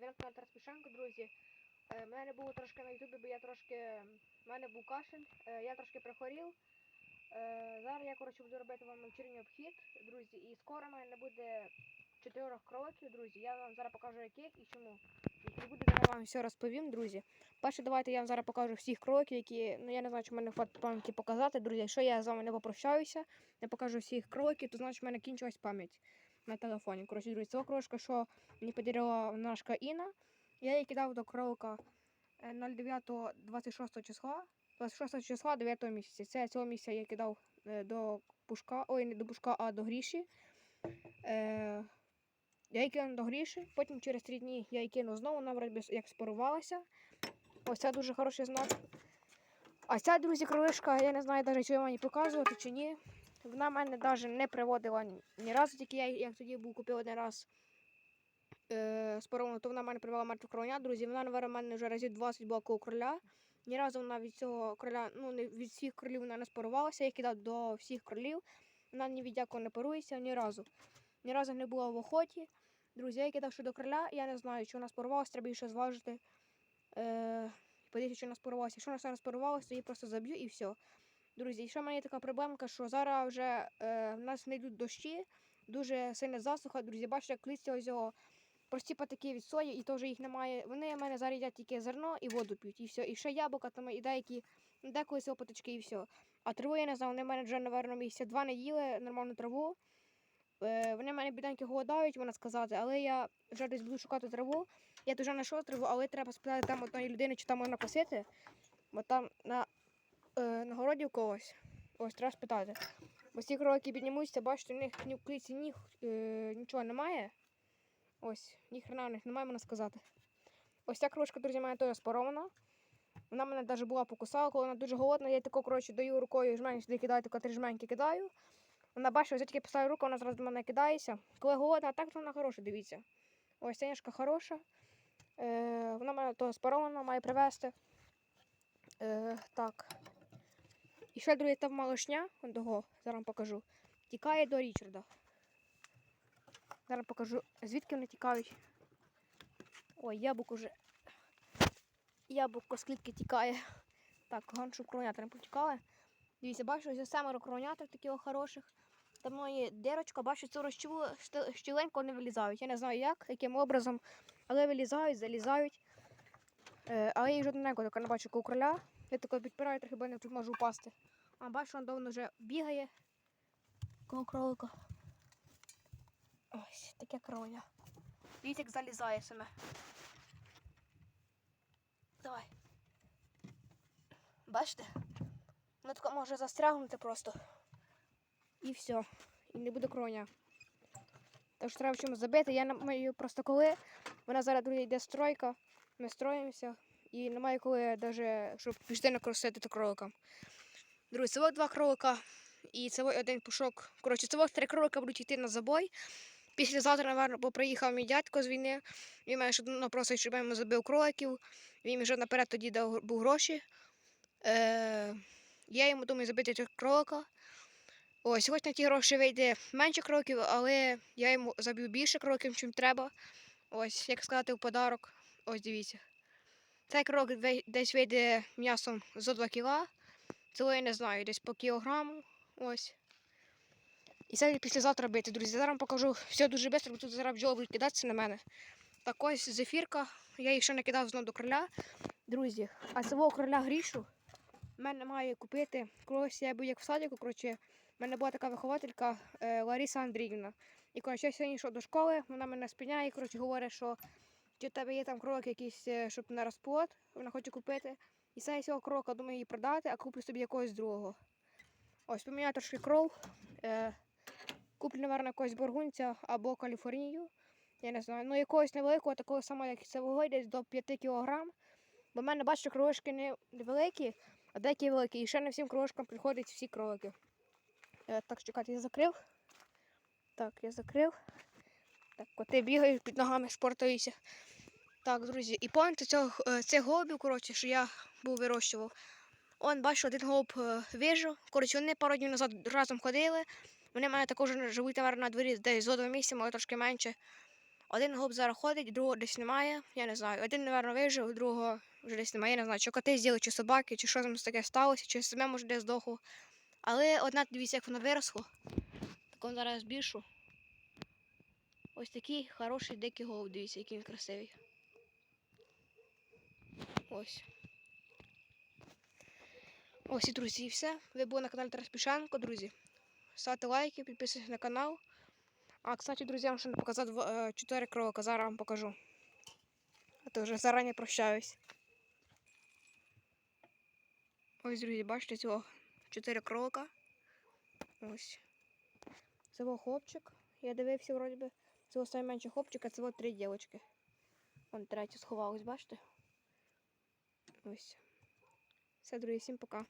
ви на Тарас Пішенко, друзі. Е, мене не було трошки на Ютубі, бо я трошки. в мене був кашель, е, я трошки прихворів. Е, зараз я коротше буду робити вам вечірній обхід, друзі, і скоро в мене буде чотирьох кроків, друзі. Я вам зараз покажу яких і чому. І буде зараз вам все розповім, друзі. Перше, давайте я вам зараз покажу всіх кроків, які. Ну я не знаю, чи в мене пам'яті показати, друзі. Якщо я з вами не попрощаюся, не покажу всіх кроків, то значить в мене кінчилась пам'ять на телефоні. Коротше, друзі, ця крошка, що мені подарила нашка Інна. Я їй кидав до кролика е, 09-26 числа. 26 числа 9 місяця. Це цього місяця я кидав е, до пушка, ой, не до пушка, а до гріші. Е, я її кинув до гріші, потім через 3 дні я її кинув знову, вона вроді як спарувалася. Ось це дуже хороший знак. А ця, друзі, кролишка, я не знаю навіть, чи я мені показувати чи ні. Вона мене навіть не приводила ні, разу, тільки я як тоді був купив один раз е, спаровану, то вона мене привела мертву кроня. Друзі, вона, напевно, в мене вже разів 20 була коло короля. Ні разу вона від цього короля, ну не від всіх королів вона не спарувалася. Я кидав до всіх королів. Вона ні від якого не парується ні разу. Ні разу не була в охоті. Друзі, я кидав ще до короля, я не знаю, чи вона спарувалася, треба її ще зважити. Е, подивіться, чи вона спарувалася. Якщо вона не спарувалася, то її просто заб'ю і все. Друзі, ще в мене є така проблемка, що зараз вже е, в нас не йдуть дощі, дуже сильна засуха. Друзі, бачите, як листя ось його прості патики від сої, і теж їх немає. Вони в мене зараз їдять тільки зерно і воду п'ють, і все. І ще яблука там, і деякі, деколи цього патички, і все. А траву я не знаю, вони в мене вже, напевно, місяця два не їли нормальну траву. Е, вони в мене біденьки голодають, можна сказати, але я вже десь буду шукати траву. Я тут вже знайшов траву, але треба спитати там одної людини, чи там можна косити. Бо там на, е, на городі у когось. Ось треба спитати. Ось ці кролики піднімуться, бачите, у них ні в клітці ні, е, нічого немає. Ось, ні хрена в них немає, можна сказати. Ось ця кроличка, друзі, в мене теж спарована. Вона мене навіть була покусала, коли вона дуже голодна. Я тако, коротше, даю рукою жменю сюди кидаю, тако три жменьки кидаю. Вона бачить, ось я тільки поставлю руку, вона зразу до мене кидається. Коли голодна, а так то вона хороша, дивіться. Ось ця хороша. Е, вона мене то спарована, має привезти. Е, так. Ще другий там малишня, он того, зараз покажу. Тікає до Річарда. Зараз покажу, звідки вони тікають. Ой, яблуко вже. Яблуко з клітки тікає. Так, гон, щоб кронята не потікали. Дивіться, бачу, ось семеро кроняток таких хороших. Там є дирочка, бачу, цю розчаву щіленько не вилізають. Я не знаю як, яким образом, але вилізають, залізають. Е, але жодненько таке не бачу як короля. Я тако підпираю, трохи бо не можу упасти. А бачу, він давно вже бігає. Коло кролика. Ось, таке кроня. Дивіться, як залізає саме. Давай. Бачите? Воно тако може застрягнути просто. І все. І не буде кроня. Так треба в чомусь забити. Я не маю просто коли. Вона зараз йде стройка. Ми строїмося. І немає коли даже, щоб пішти накросити кроликам. Друзі, це от два кролика і це один пушок. Коротше, це три кролика будуть йти на забой. Післязавтра, напевно, бо приїхав мій дядько з війни. Він мене давно просить, щоб я йому забив кроликів. Він вже наперед тоді дав був гроші. Е, я йому думаю забити цього кролика. Ось, сьогодні на ті гроші вийде менше кроків, але я йому заб'ю більше кроків, чим треба. Ось, як сказати, в подарок. Ось дивіться. Цей крок десь вийде м'ясом зо 2 кіла. Цього я не знаю, десь по кілограму. Ось. І це післязавтра бити, друзі. Зараз вам покажу все дуже швидко, бо тут зараз бджоли будуть кидатися на мене. Так ось зефірка. Я їх ще не кидав знову до короля. Друзі, а цього короля грішу. в мене має купити. Колись я був як в садіку, коротше, в мене була така вихователька е, Лариса Андріївна. І коротше, я сьогодні йшов до школи, вона мене спиняє коротше, говорить, що чи в тебе є там кролик якийсь, е, щоб на розплод, вона хоче купити. І я цього крока думаю її продати, а куплю собі якогось другого. Ось поміняю трошки кров. Е, куплю, напевно, якогось бургунця або каліфорнію. Я не знаю. Ну, якогось невеликого, такого самого, як це десь до 5 кг. Бо в мене, бачите, кролишки не великі, а деякі великі. І ще не всім кролишкам підходять всі кролики. Е, так, чекайте, я закрив. Так, я закрив. Коти бігають під ногами, шпортаються. Так, друзі, і пам'ятаєте цього, е, цих голубів, коротше, що я був вирощував. Он, бачу, один голуб е, вижив. Коротше, вони пару днів назад разом ходили. Вони в мене також живуть, наверное, на дворі десь зо два місяці, може трошки менше. Один голуб зараз ходить, другого десь немає. Я не знаю. Один, напевно, вижив, другого вже десь немає. Я не знаю, чи коти з'їли, чи собаки, чи що там таке сталося, чи саме може десь здохло. Але одна, дивіться, як воно виросло. Так он зараз збільшу. Ось такий хороший дикий голуб, дивіться, який він красивий. Ось. Ось і друзі, і все. Ви були на каналі Тарас Пішанко, друзі. Ставте лайки, підписуйтесь на канал. А, кстати, друзі, я вам ще не показав 4 кролика, зараз вам покажу. А то вже зарані прощаюсь. Ось, друзі, бачите цього 4 кролика. Ось. Це був хлопчик. Я дивився, вроді би. Це був хлопчика це три дівчинки. Вон третя сховалась, бачите? Ось. Все, друзі, всім пока.